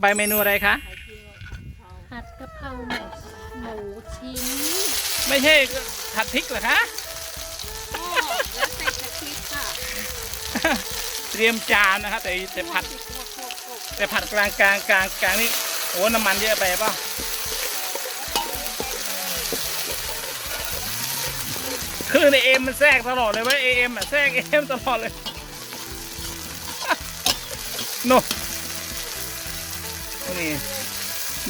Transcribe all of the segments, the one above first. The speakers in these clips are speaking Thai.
ไปเมนูอะไรคะ ผัดกะเพราหมูหมูชิ้นไม่ใช่ผัดพริกเหรอคะ ก็แล้วใส่กะทิค่ะเตรียมจานนะครับแต่แต่ผัด แต่ผัดกลางกลางกลางกลางนี่โอ้น้ำมันเยอะไปเปล่ะคือในเอ็มมันแทรกตลอดเลยเว้ยเอ็มอะแทรกเอ็มตลอดเลย โน่ นี่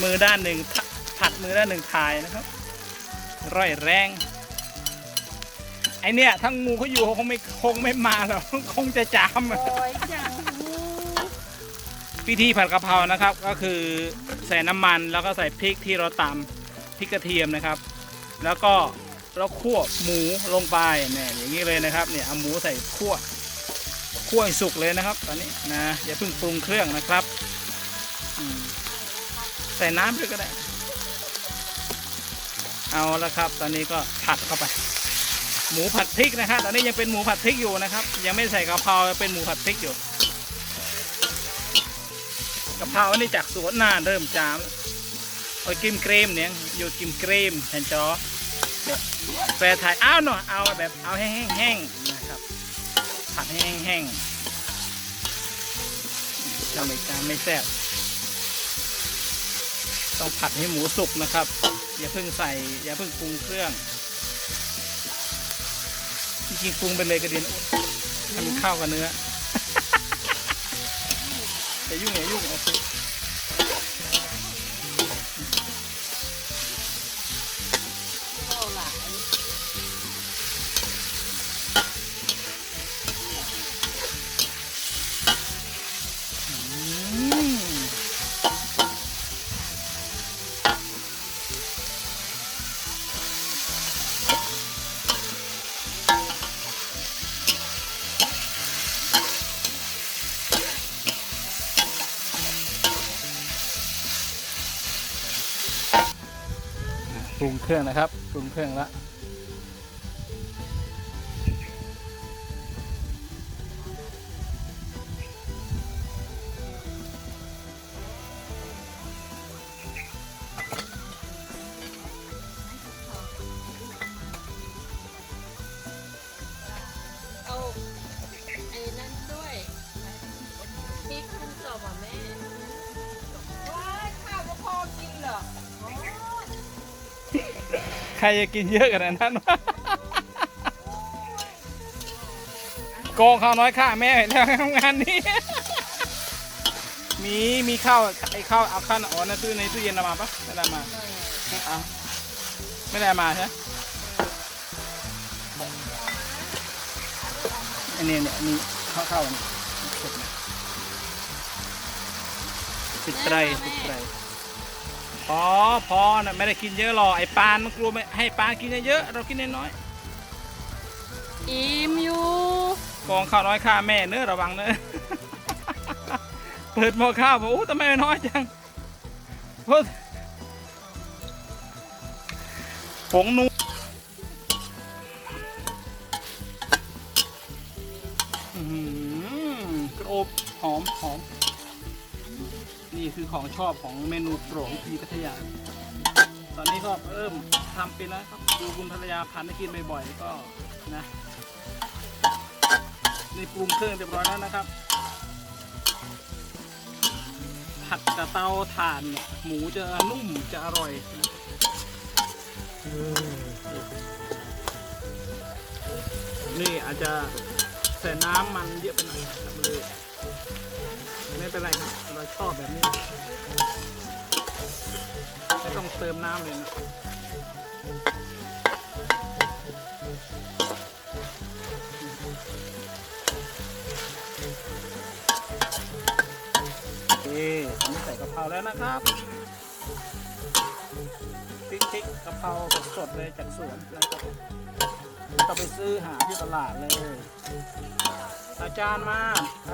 มือด้านหนึ่งทะผัดมือด้านหนึ่งถ่ายนะครับร่อยแรง ไอเนี่ยทั้งงูเขาอยู่เขาคงไม่คงไม่มาหรอกคงจะจามอะโอ้ยจังหูวิธีผัดกะเพรานะครับ ก็คือใส่น้ำมันแล้วก็ใส่พริกที่เราตำพริกกระเทียมนะครับ แล้วก็เราคั่วหมูลงไปเนี่ยอย่างนี้เลยนะครับเนี่ยเอาหมูใส่คั่วคั่วให้สุกเลยนะครับ ตอนนี้นะอย่าเพิ่งปรุงเครื่องนะครับอืม ใส่น้ำด้วยก็ได้ เอาละครับ ตอนนี้ก็ผัดเข้าไป หมูผัดพริกนะฮะตอนนี้ยังเป็นหมูผัดพริกอยู่นะครับ ยังไม่ใส่กะเพราเป็นหมูผัดพริกอยู่กะเพราอันนี้จากสวนนาเริ่มจามโอ้ยกิมเกรมเนี่ยอยู่กิมเกรมแทนจอแปลไทยเอาหน่อยเอาแบบเอาแห้งๆนะครับผัดแห้งๆจะไม่จามไม่แซ่บ ต้องผัดให้หมูสุกนะครับ อย่าเพิ่งใส่อย่าเพิ่งปรุงเครื่องจริงๆปรุงไปเลยก็ดีนะให้มันเข้ากับเนื้ออย่ายุ่งอย่ายุ่งโอเค ปรุงเครื่องนะครับ ปรุงเครื่องแล้ว ใครจะกินเยอะขนาดนั้นวะโกงข้าวน้อยข้าแม่แล้วทำงานนี้ มีมีข้าวไอ้ข้าวเอาข้าวอ๋อในตู้ในตู้เย็นเอามาปะไม่ได้มาเอาไม่ได้มาใช่ไหมอันนี้เนี่ยมีข้าวข้าวอันนี้เสร็จแล้วปิดไตรปิดไตร พอพอนะไม่ได้กินเยอะหรอกไอ้ปานมันกลัวไม่ให้ปานกินเยอะๆเรากินน้อยอิ่มอยู่ๆกองข้าวน้อยข้าแม่เนื้อะระวังเนื้อะ เปิดหม้อข้าวบอกโอ้ทำไมมันน้อยจังโอ้ผงนูอื้อหือกรอบหอมหอม นี่คือของชอบของเมนูโปรดที่พัทยา ตอนนี้ก็เริ่มทำเป็นแล้วครับดูคุณภรรยาพันให้กินบ่อยๆก็นะนี่ปรุงเครื่องเรียบร้อยแล้วนะครับ ผัดกระเตาถ่านหมูจะนุ่มจะอร่อยนะนี่อาจจะใส่น้ำมันเยอะไปหน่อยครับเลย ไม่เป็นไรครับเราชอบแบบนี้ ไม่ต้องเติมน้ำเลยนะเอันนี้ใส่กะเพราแล้วนะครับพริกพริกกะเพราสดๆเลยจากสวนนะครับต้องไปซื้อหาที่ตลาดเลย อาจารย์มา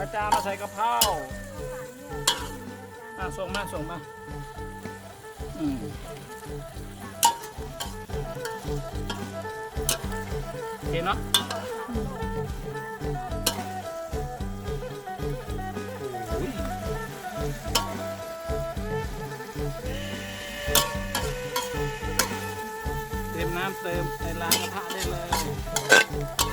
อาจารย์มาใส่กะเพรา อะส่งมาส่งมาอืมโอเคเนาะเติมน้ำเติมในล้างกระทะได้เลย